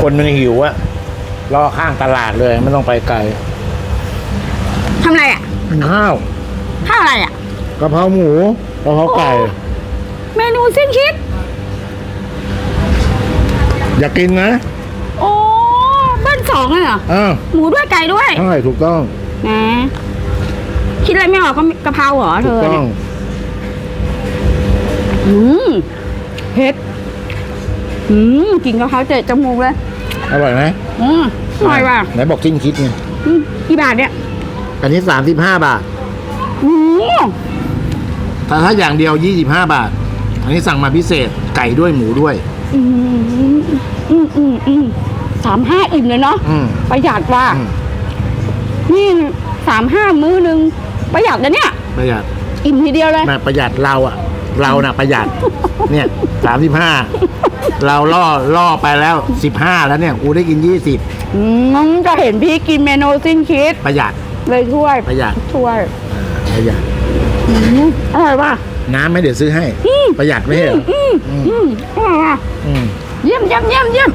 คนมันหิวอะรอข้างตลาดเลยไม่ต้องไปไกลทำอะไรอะ ข้าวข้าวอะไรอะ กะเพราหมูกะเพราไก่โอ้เมนูสิ้นคิด อยากกินนะโอ้เบิ้ลสองเลยเหรอ อ้าวหมูด้วยไก่ด้วยใช่ถูกต้องนะคิดอะไรไม่ออกก็กะเพราเหรอเธถูกอต้อเนี่ง ยอืม เผ็ดอืมกินกะเพราเจ็ดจมูกเลย อร่อยไหมอืมอร่อยว่ะไหนบอกสิ้นคิดไงอืมกี่บาทเนี่ยอันนี้สามสิบห้าบาทอืมแต่ถ้าอย่างเดียวยี่สิบห้าบาท อันนี้สั่งมาพิเศษไก่ด้วยหมูด้วย อืมอืมอืมอืมสามห้าอิ่มเลยเนาะอืม ประหยัดว่ะอืม นี่สามห้ามื้อหนึ่งประหยัดนะเนี่ย ประหยัดอิ่มทีเดียวเลยแม่ประหยัดเราอะ เราน่ะประหยัด เนี่ยสามสิบห้าเราล่อล่อไปแล้วสิบห้าแล้วเนี่ยกูได้กินยี่สิบอืมก็เห็นพี่กินเมนูสิ้นคิด ประหยัด เลยช่วยประหยัด ช่วยประหยัดอืมอร่อยว่ะ น้ำไหม่เดี๋ยวซื้อให้อืมประหยัดไม่ใช่เหรออืมอืมอร่อยว่ะอืม เยี่ยมเยี่ยมเยี่ยมเยี่ยม